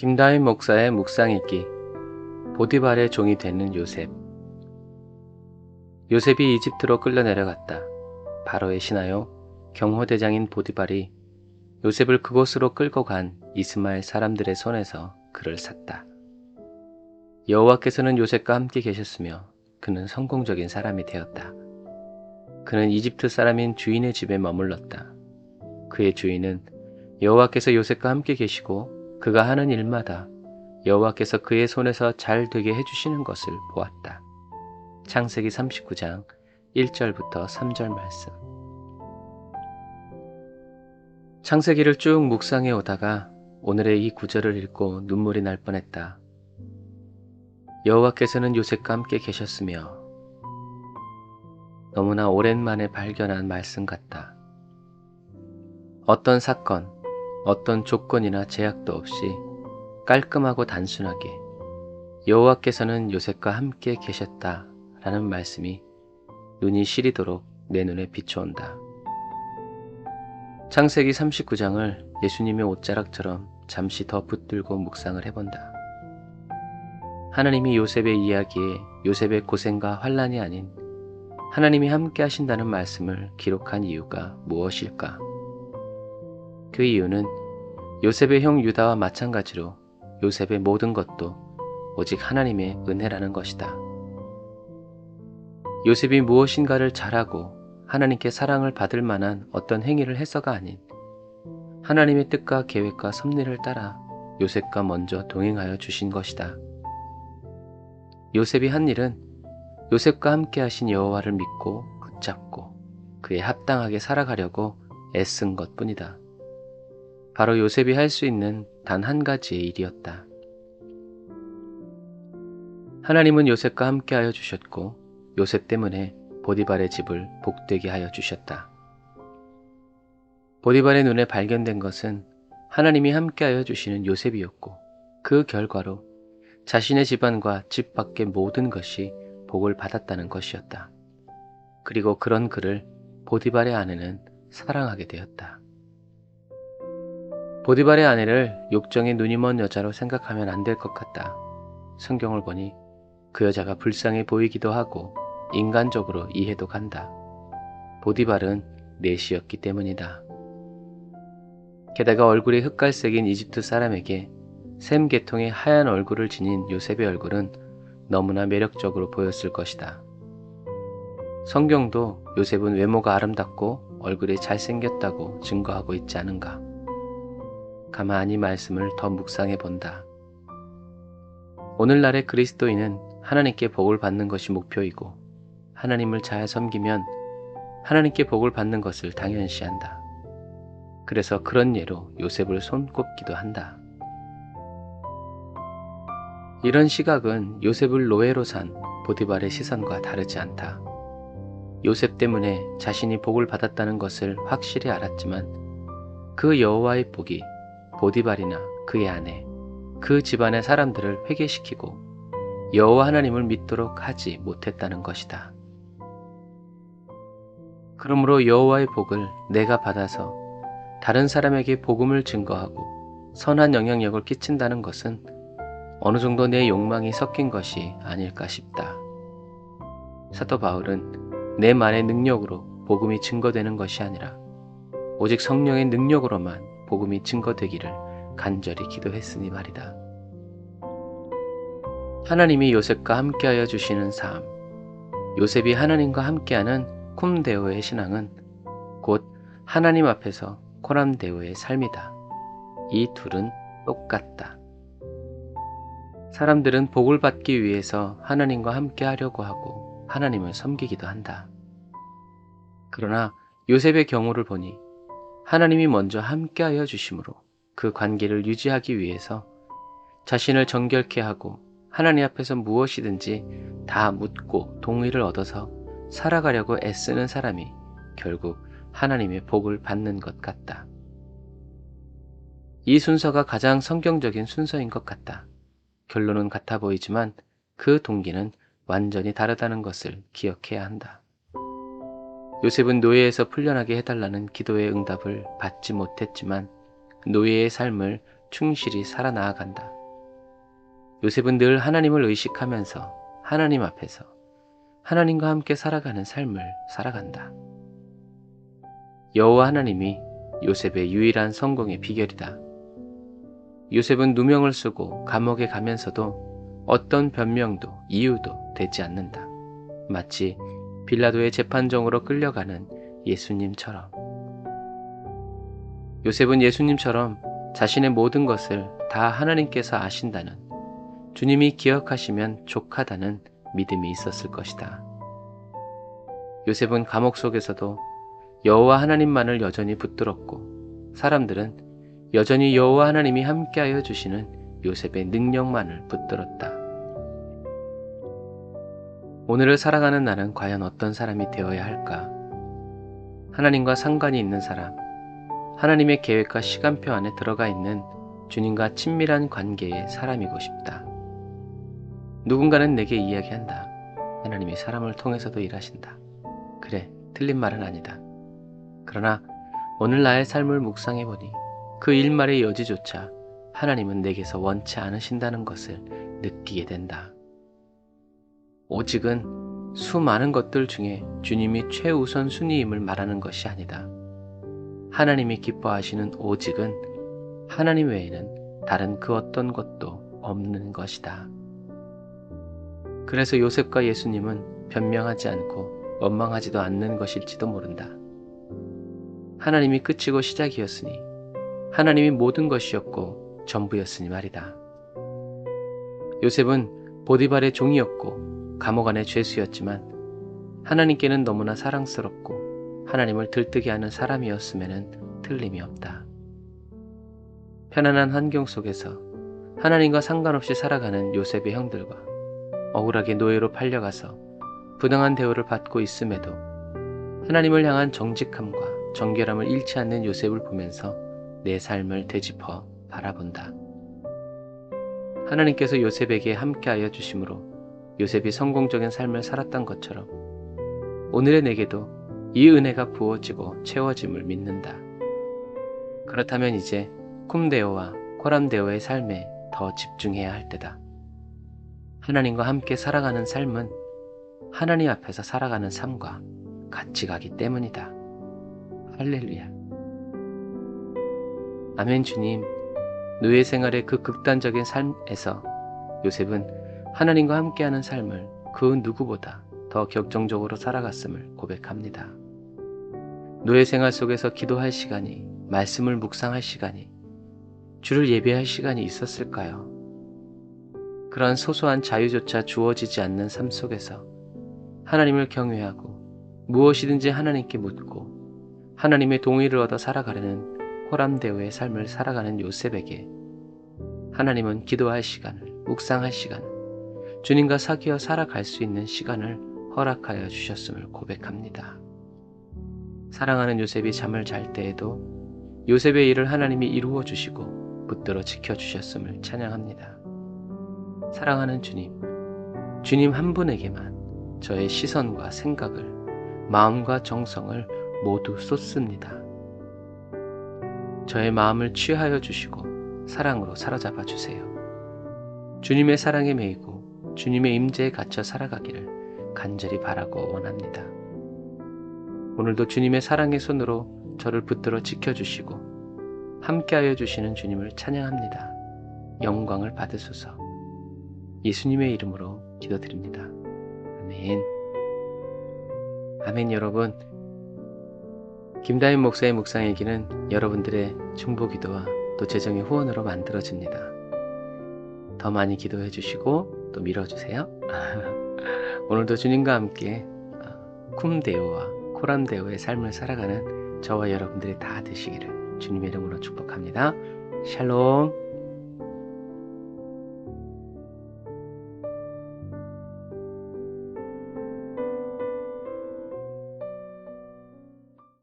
김다인 목사의 묵상일기 보디발의 종이 되는 요셉 요셉이 이집트로 끌려 내려갔다. 바로의 신하요 경호대장인 보디발이 요셉을 그곳으로 끌고 간 이스마엘 사람들의 손에서 그를 샀다. 여호와께서는 요셉과 함께 계셨으며 그는 성공적인 사람이 되었다. 그는 이집트 사람인 주인의 집에 머물렀다. 그의 주인은 여호와께서 요셉과 함께 계시고 그가 하는 일마다 여호와께서 그의 손에서 잘 되게 해주시는 것을 보았다. 창세기 39장 1절부터 3절 말씀. 창세기를 쭉 묵상해 오다가 오늘의 이 구절을 읽고 눈물이 날 뻔했다. 여호와께서는 요셉과 함께 계셨으며 너무나 오랜만에 발견한 말씀 같다. 어떤 사건, 어떤 조건이나 제약도 없이 깔끔하고 단순하게 여호와께서는 요셉과 함께 계셨다 라는 말씀이 눈이 시리도록 내 눈에 비춰온다. 창세기 39장을 예수님의 옷자락처럼 잠시 더 붙들고 묵상을 해본다. 하나님이 요셉의 이야기에 요셉의 고생과 환란이 아닌 하나님이 함께 하신다는 말씀을 기록한 이유가 무엇일까? 그 이유는 요셉의 형 유다와 마찬가지로 요셉의 모든 것도 오직 하나님의 은혜라는 것이다. 요셉이 무엇인가를 잘하고 하나님께 사랑을 받을 만한 어떤 행위를 해서가 아닌 하나님의 뜻과 계획과 섭리를 따라 요셉과 먼저 동행하여 주신 것이다. 요셉이 한 일은 요셉과 함께 하신 여호와를 믿고 붙잡고 그에 합당하게 살아가려고 애쓴 것 뿐이다. 바로 요셉이 할 수 있는 단 한 가지의 일이었다. 하나님은 요셉과 함께 하여 주셨고 요셉 때문에 보디발의 집을 복되게 하여 주셨다. 보디발의 눈에 발견된 것은 하나님이 함께 하여 주시는 요셉이었고 그 결과로 자신의 집안과 집 밖의 모든 것이 복을 받았다는 것이었다. 그리고 그런 그를 보디발의 아내는 사랑하게 되었다. 보디발의 아내를 욕정에 눈이 먼 여자로 생각하면 안 될 것 같다. 성경을 보니 그 여자가 불쌍해 보이기도 하고 인간적으로 이해도 간다. 보디발은 내시였기 때문이다. 게다가 얼굴이 흑갈색인 이집트 사람에게 샘 계통의 하얀 얼굴을 지닌 요셉의 얼굴은 너무나 매력적으로 보였을 것이다. 성경도 요셉은 외모가 아름답고 얼굴이 잘생겼다고 증거하고 있지 않은가. 가만히 말씀을 더 묵상해 본다. 오늘날의 그리스도인은 하나님께 복을 받는 것이 목표이고 하나님을 잘 섬기면 하나님께 복을 받는 것을 당연시한다. 그래서 그런 예로 요셉을 손꼽기도 한다. 이런 시각은 요셉을 노예로 산 보디발의 시선과 다르지 않다. 요셉 때문에 자신이 복을 받았다는 것을 확실히 알았지만 그 여호와의 복이 보디발이나 그의 아내, 그 집안의 사람들을 회개시키고 여호와 하나님을 믿도록 하지 못했다는 것이다. 그러므로 여호와의 복을 내가 받아서 다른 사람에게 복음을 증거하고 선한 영향력을 끼친다는 것은 어느 정도 내 욕망이 섞인 것이 아닐까 싶다. 사도 바울은 내 말의 능력으로 복음이 증거되는 것이 아니라 오직 성령의 능력으로만 복음이 증거되기를 간절히 기도했으니 말이다. 하나님이 요셉과 함께하여 주시는 삶, 요셉이 하나님과 함께하는 쿰데오의 신앙은 곧 하나님 앞에서 코람데오의 삶이다. 이 둘은 똑같다. 사람들은 복을 받기 위해서 하나님과 함께 하려고 하고 하나님을 섬기기도 한다. 그러나 요셉의 경우를 보니 하나님이 먼저 함께하여 주심으로 그 관계를 유지하기 위해서 자신을 정결케 하고 하나님 앞에서 무엇이든지 다 묻고 동의를 얻어서 살아가려고 애쓰는 사람이 결국 하나님의 복을 받는 것 같다. 이 순서가 가장 성경적인 순서인 것 같다. 결론은 같아 보이지만 그 동기는 완전히 다르다는 것을 기억해야 한다. 요셉은 노예에서 풀려나게 해달라는 기도의 응답을 받지 못했지만 노예의 삶을 충실히 살아나아간다. 요셉은 늘 하나님을 의식하면서 하나님 앞에서 하나님과 함께 살아가는 삶을 살아간다. 여호와 하나님이 요셉의 유일한 성공의 비결이다. 요셉은 누명을 쓰고 감옥에 가면서도 어떤 변명도 이유도 되지 않는다. 마치 빌라도의 재판정으로 끌려가는 예수님처럼. 요셉은 예수님처럼 자신의 모든 것을 다 하나님께서 아신다는 주님이 기억하시면 족하다는 믿음이 있었을 것이다. 요셉은 감옥 속에서도 여호와 하나님만을 여전히 붙들었고 사람들은 여전히 여호와 하나님이 함께하여 주시는 요셉의 능력만을 붙들었다. 오늘을 살아가는 나는 과연 어떤 사람이 되어야 할까? 하나님과 상관이 있는 사람, 하나님의 계획과 시간표 안에 들어가 있는 주님과 친밀한 관계의 사람이고 싶다. 누군가는 내게 이야기한다. 하나님이 사람을 통해서도 일하신다. 그래, 틀린 말은 아니다. 그러나 오늘 나의 삶을 묵상해보니 그 일말의 여지조차 하나님은 내게서 원치 않으신다는 것을 느끼게 된다. 오직은 수많은 것들 중에 주님이 최우선 순위임을 말하는 것이 아니다. 하나님이 기뻐하시는 오직은 하나님 외에는 다른 그 어떤 것도 없는 것이다. 그래서 요셉과 예수님은 변명하지 않고 원망하지도 않는 것일지도 모른다. 하나님이 끝이고 시작이었으니 하나님이 모든 것이었고 전부였으니 말이다. 요셉은 보디발의 종이었고 감옥 안의 죄수였지만 하나님께는 너무나 사랑스럽고 하나님을 들뜨게 하는 사람이었음에는 틀림이 없다. 편안한 환경 속에서 하나님과 상관없이 살아가는 요셉의 형들과 억울하게 노예로 팔려가서 부당한 대우를 받고 있음에도 하나님을 향한 정직함과 정결함을 잃지 않는 요셉을 보면서 내 삶을 되짚어 바라본다. 하나님께서 요셉에게 함께하여 주심으로 요셉이 성공적인 삶을 살았던 것처럼 오늘의 내게도 이 은혜가 부어지고 채워짐을 믿는다. 그렇다면 이제 쿰데오와 코람데오의 삶에 더 집중해야 할 때다. 하나님과 함께 살아가는 삶은 하나님 앞에서 살아가는 삶과 같이 가기 때문이다. 할렐루야. 아멘 주님. 노예 생활의 그 극단적인 삶에서 요셉은 하나님과 함께하는 삶을 그 누구보다 더 격정적으로 살아갔음을 고백합니다. 노예 생활 속에서 기도할 시간이, 말씀을 묵상할 시간이, 주를 예배할 시간이 있었을까요? 그러한 소소한 자유조차 주어지지 않는 삶 속에서 하나님을 경외하고 무엇이든지 하나님께 묻고 하나님의 동의를 얻어 살아가려는 호람대오의 삶을 살아가는 요셉에게 하나님은 기도할 시간을, 묵상할 시간을, 주님과 사귀어 살아갈 수 있는 시간을 허락하여 주셨음을 고백합니다. 사랑하는 요셉이 잠을 잘 때에도 요셉의 일을 하나님이 이루어 주시고 붙들어 지켜 주셨음을 찬양합니다. 사랑하는 주님, 주님 한 분에게만 저의 시선과 생각을, 마음과 정성을 모두 쏟습니다. 저의 마음을 취하여 주시고 사랑으로 사로잡아 주세요. 주님의 사랑에 매이고 주님의 임재에 갇혀 살아가기를 간절히 바라고 원합니다. 오늘도 주님의 사랑의 손으로 저를 붙들어 지켜주시고 함께하여 주시는 주님을 찬양합니다. 영광을 받으소서. 예수님의 이름으로 기도드립니다. 아멘. 아멘 여러분. 김다인 목사의 묵상일기는 여러분들의 중보 기도와 또 재정의 후원으로 만들어집니다. 더 많이 기도해 주시고 또 밀어주세요. 오늘도 주님과 함께 어, 쿰데오와 코람데오의 삶을 살아가는 저와 여러분들이 다 되시기를 주님의 이름으로 축복합니다. 샬롬